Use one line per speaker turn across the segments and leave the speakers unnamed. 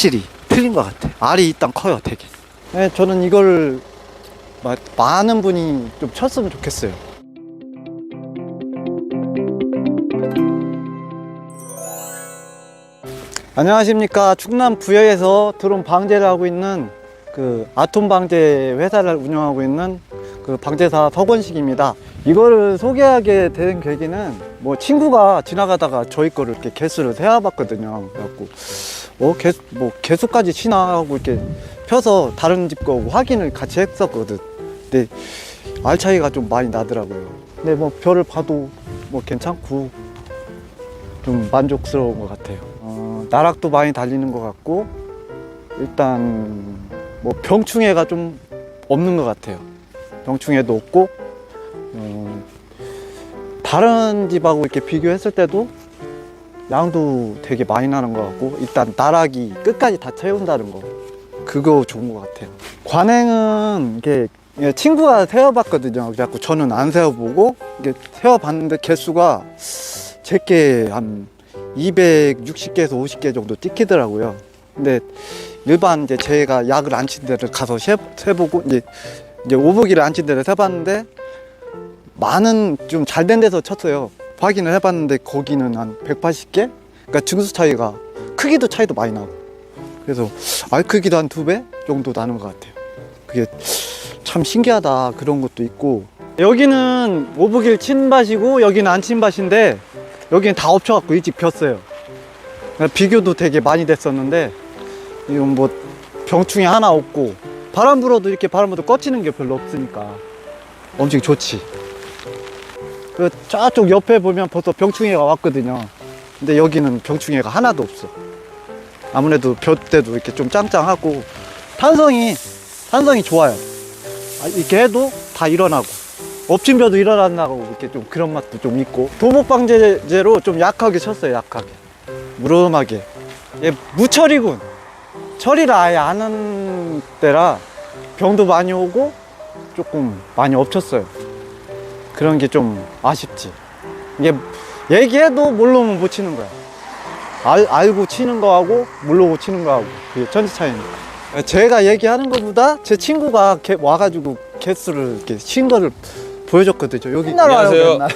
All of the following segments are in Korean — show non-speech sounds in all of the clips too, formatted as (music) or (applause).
확실히 틀린 것 같아. 알이 일단 커요, 되게. 네, 저는 이걸 마- 많은 분이 좀 쳤으면 좋겠어요. 안녕하십니까. 충남 부여에서 드론 방제를 하고 있는 그 아톰 방제 회사를 운영하고 있는 그 방제사 서건식입니다. 이거를 소개하게 된 계기는 뭐 친구가 지나가다가 저희 거를 이렇게 개수를 세어봤거든요. 그래갖고 어, 개, 뭐 개수까지 치나 하고 이렇게 펴서 다른 집 거 확인을 같이 했었거든. 근데 알 차이가 좀 많이 나더라고요. 근데 뭐 별을 봐도 뭐 괜찮고 좀 만족스러운 것 같아요. 어, 나락도 많이 달리는 것 같고 일단 뭐 병충해가 좀 없는 것 같아요. 병충해도 없고 어, 다른 집하고 이렇게 비교했을 때도 양도 되게 많이 나는 것 같고 일단 나락이 끝까지 다 채운다는 거 그거 좋은 것 같아요. 관행은 이게 예, 친구가 세어봤거든요. 그래갖고 저는 안 세어보고 이게 세어봤는데 개수가 제게 한 260개에서 50개 정도 찍히더라고요. 근데 일반 이제 제가 약을 안 친 데를 가서 세, 세보고 이제 이제 오보기를 안 친 데를 세봤는데 많은 좀 잘 된 데서 쳤어요. 확인을 해봤는데 거기는 한 180개? 그러니까 증수 차이가 크기도 차이도 많이 나고 그래서 알 크기도 한 두 배 정도 나는 것 같아요. 그게 참 신기하다 그런 것도 있고 여기는 오보기를 친 밭이고 여기는 안 친 밭인데 여기는 다 엎쳐갖고 일찍 폈어요. 그러니까 비교도 되게 많이 됐었는데 이건 뭐 병충해 하나 없고 바람 불어도 이렇게 바람 불어도 꺼치는 게 별로 없으니까 엄청 좋지. 그 저쪽 옆에 보면 벌써 병충해가 왔거든요. 근데 여기는 병충해가 하나도 없어. 아무래도 볕때도 이렇게 좀 짱짱하고 탄성이 탄성이 좋아요. 아, 이렇게 해도 다 일어나고 엎친 벼도 일어난다고 이렇게 좀 그런 맛도 좀 있고 도복 방제제로 좀 약하게 쳤어요. 약하게 무름하게. 얘 무철이군. 처리를 아예 안 하는 때라 병도 많이 오고 조금 많이 엎쳤어요. 그런 게 좀 아쉽지. 이게 얘기해도 모르면 못 치는 거야. 알, 알고 치는 거하고 모르고 치는 거하고 그게 천지 차이니까. 제가 얘기하는 것보다 제 친구가 개- 와가지고 개수를 이렇게 친 거를 보여줬거든요. 여기
안녕하세요.
맨날.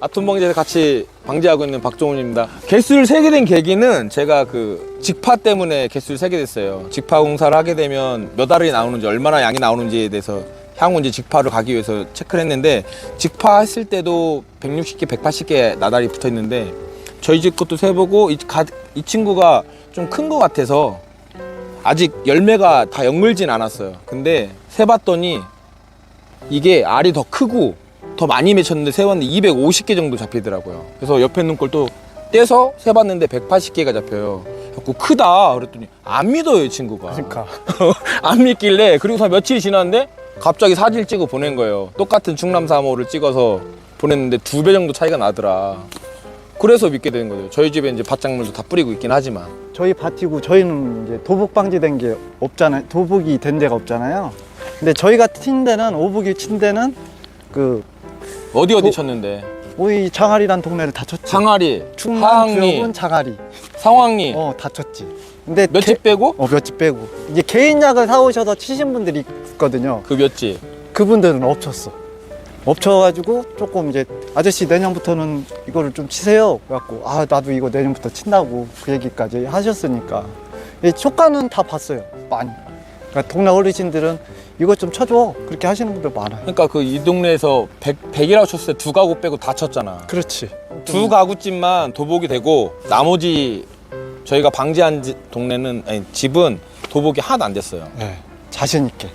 아톰 방제에서 같이 방제하고 있는 박종훈입니다. 개수를 세게 된 계기는 제가 그 직파 때문에 개수를 세게 됐어요. 직파 공사를 하게 되면 몇 알이 나오는지 얼마나 양이 나오는지에 대해서 향후 이제 직파를 가기 위해서 체크를 했는데 직파 했을 때도 160개, 180개 나달이 붙어 있는데 저희 집 것도 세보고 이, 가- 이 친구가 좀 큰 것 같아서 아직 열매가 다 엮물진 않았어요. 근데 세봤더니 이게 알이 더 크고 더 많이 맺혔는데 세봤는데 250개 정도 잡히더라고요. 그래서 옆에 있는 걸 또 떼서 세봤는데 180개가 잡혀요. 그래서 크다 그랬더니 안 믿어요 이 친구가.
그러니까. (laughs)
안 믿길래 그리고서 며칠이 지났는데 갑자기 사진을 찍어 보낸 거예요. 똑같은 충남 3호를 찍어서 보냈는데 두 배 정도 차이가 나더라. 그래서 믿게 된 거죠. 저희 집에 이제 밭작물도 다 뿌리고 있긴 하지만
저희 밭이고 저희는 이제 도복 방지된 게 없잖아요. 도복이 된 데가 없잖아요. 근데 저희가 친 데는 오복이 친 데는 그
어디 어디
도-
쳤는데
오이 장아리란 동네를 다 쳤지.
상아리,
충남
하항리,
부여군 장아리.
상황리
어, 다 쳤지. 근데
몇집 빼고
어, 몇 집 빼고. 이제 개인 약을 사오셔서 치신 분들이 있거든요.
그 몇 집?
그분들은 엎쳤어. 엎쳐가지고 조금 이제 아저씨 내년부터는 이거를 좀 치세요. 그래갖고 아 나도 이거 내년부터 친다고 그 얘기까지 하셨으니까 이 효과는 다 봤어요. 많이. 그러니까 동네 어르신들은 이거 좀 쳐줘 그렇게 하시는 분들 많아요.
그러니까 그 이 동네에서 100, 100이라고 쳤을 때 두 가구 빼고 다 쳤잖아.
그렇지.
두 가구집만 도복이 되고 나머지 저희가 방지한 지- 동네는 아니 집은 도복이 하나도 안 됐어요.
네, 자신 있게.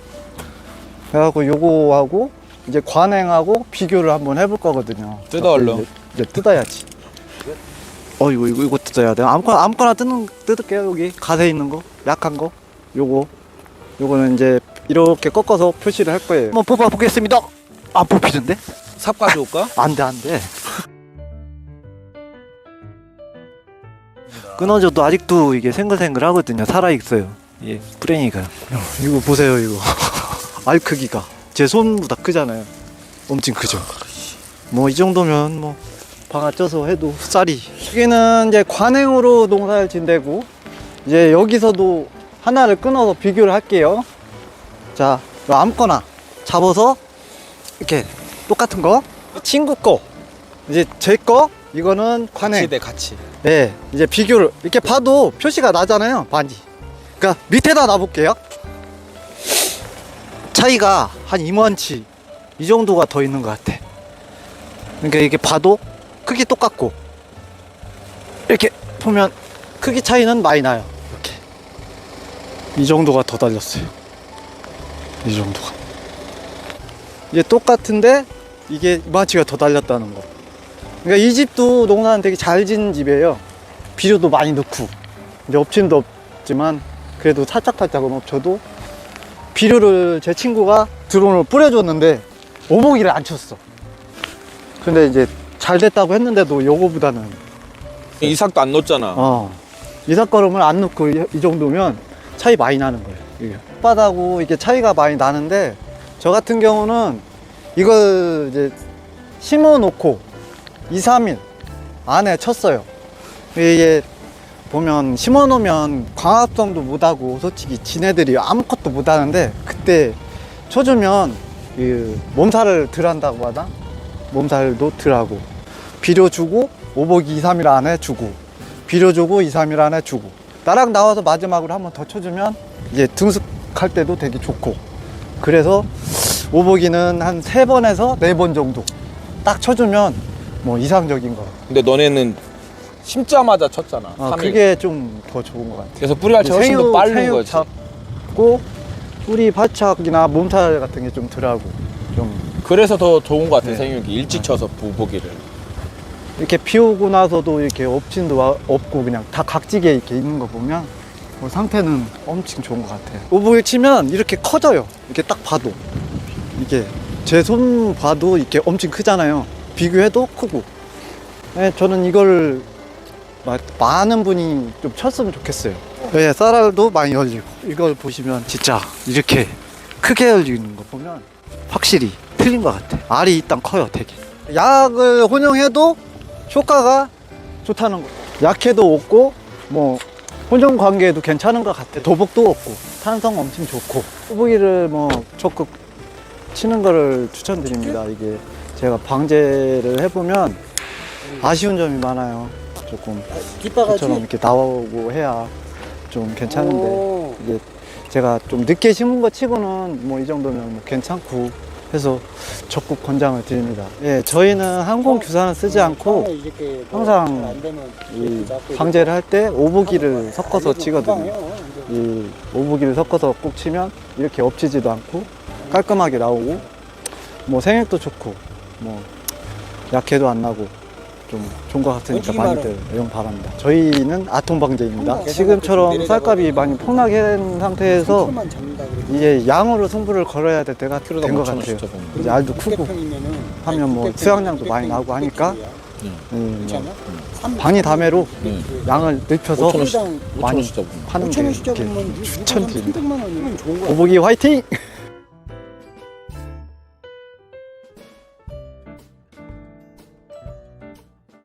그래갖고 요거하고 이제 관행하고 비교를 한번 해볼 거거든요.
뜯어, 얼른.
이제, 이제 뜯어야지. 어 이거 이거 이거 뜯어야 돼. 아무거나 아무거나 뜯는 뜯을게요 여기 가세 있는 거 약한 거 요거 요거는 이제 이렇게 꺾어서 표시를 할 거예요. 한번 뽑아 보겠습니다. 안 뽑히는데?
삽 가져올까?
안돼 안돼. 끊어져도 아직도 이게 생글생글 하거든요. 살아 있어요. 예, 뿌랭이가. 이거 보세요 이거. (laughs) 알 크기가 제 손보다 크잖아요. 엄청 크죠. 뭐 이 정도면 뭐 방아 쪄서 해도 쌀이. 여기는 이제 관행으로 농사를 진대고 이제 여기서도 하나를 끊어서 비교를 할게요. 자, 아무거나 잡아서 이렇게 똑같은 거 친구 거 이제 제 거 이거는 관행
같이 돼 같이.
네, 이제 비교를 이렇게 봐도 표시가 나잖아요, 많이. 그러니까 밑에다 놔볼게요. 차이가 한 2만치 이 정도가 더 있는 것 같아. 그러니까 이게 봐도 크기 똑같고 이렇게 보면 크기 차이는 많이 나요. 이렇게 이 정도가 더 달렸어요. 이 정도가. 이게 똑같은데 이게 이만치가 더 달렸다는 거. 그러니까 이 집도 농사는 되게 잘 지은 집이에요. 비료도 많이 넣고 이제 엎침도 없지만 그래도 살짝살짝은 엎쳐도 비료를 제 친구가 드론을 뿌려줬는데 오목이를 안 쳤어. 근데 이제 잘 됐다고 했는데도 요거보다는
이삭도 안 넣었잖아.
어 이삭거름을 안 넣고 이, 이 정도면 차이 많이 나는 거예요. 이게 흙바닥고 이게 차이가 많이 나는데 저 같은 경우는 이걸 이제 심어 놓고 2, 3일 안에 쳤어요. 이게 보면 심어 놓으면 광합성도 못하고 솔직히 지네들이 아무것도 못하는데 그때 쳐주면 그 몸살을 덜 한다고 하나? 몸살도 덜 하고 비료 주고 오복이 2, 3일 안에 주고 비료 주고 2, 3일 안에 주고 나랑 나와서 마지막으로 한 번 더 쳐주면 이제 등숙할 때도 되게 좋고 그래서 오복이는 한 세 번에서 네 번 정도 딱 쳐주면 뭐 이상적인 거
근데 너네는 심자마자 쳤잖아.
아,
3일.
그게 좀 더 좋은 것 같아요
그래서 뿌리 갈채 훨씬 더 빠른 거지.
잡고 뿌리 발착이나 몸살 같은 게 좀 덜하고 좀
그래서 더 좋은 것 같아
네.
생육이 일찍 쳐서 부보기를.
이렇게 비 오고 나서도 이렇게 엎진도 와- 없고 그냥 다 각지게 이렇게 있는 거 보면 뭐 상태는 엄청 좋은 것 같아요. 오복에 치면 이렇게 커져요. 이렇게 딱 봐도 이게 제 손 봐도 이렇게 엄청 크잖아요. 비교해도 크고. 네, 저는 이걸 마- 많은 분이 좀 쳤으면 좋겠어요. 네, 쌀알도 많이 열리고 이걸 보시면 진짜 이렇게 크게 열리는 거 보면 확실히 틀린 것 같아. 알이 일단 커요, 되게. 약을 혼용해도 효과가 좋다는 거. 약해도 없고 뭐 혼종 관계에도 괜찮은 것 같아. 도복도 없고 탄성 엄청 좋고 호부기를 뭐 적극 치는 거를 추천드립니다. 이게 제가 방제를 해보면 아쉬운 점이 많아요. 조금 저처럼 이렇게 나오고 해야 좀 괜찮은데 이게 제가 좀 늦게 심은 거 치고는 뭐 이 정도면 뭐 괜찮고 해서 적극 권장을 드립니다. 예, 저희는 항공 규산을 쓰지 않고 항상 이 방제를 할 때 오보기를 섞어서 치거든요. 이 오보기를 섞어서 꼭 치면 이렇게 엎치지도 않고 깔끔하게 나오고 뭐 생액도 좋고 뭐 약해도 안 나고 좀 좋은 것 같으니까 많이들 이용 바랍니다. 저희는 아톰 방제입니다. 지금처럼 쌀값이 많이 폭락한 상태에서 이제 양으로 승부를 걸어야 될 때가 된 것 같아요. 이제 알도 크고 하면 뭐 수확량도 많이 나고 하니까 음, 뭐 방이 다매로
네.
양을 넓혀서
5천 원씩
많이
5천 원씩 잡으면.
파는 게
5천 원씩
이렇게
잡으면
추천드립니다.
300만 원이면 좋은 거야.
오복이 화이팅!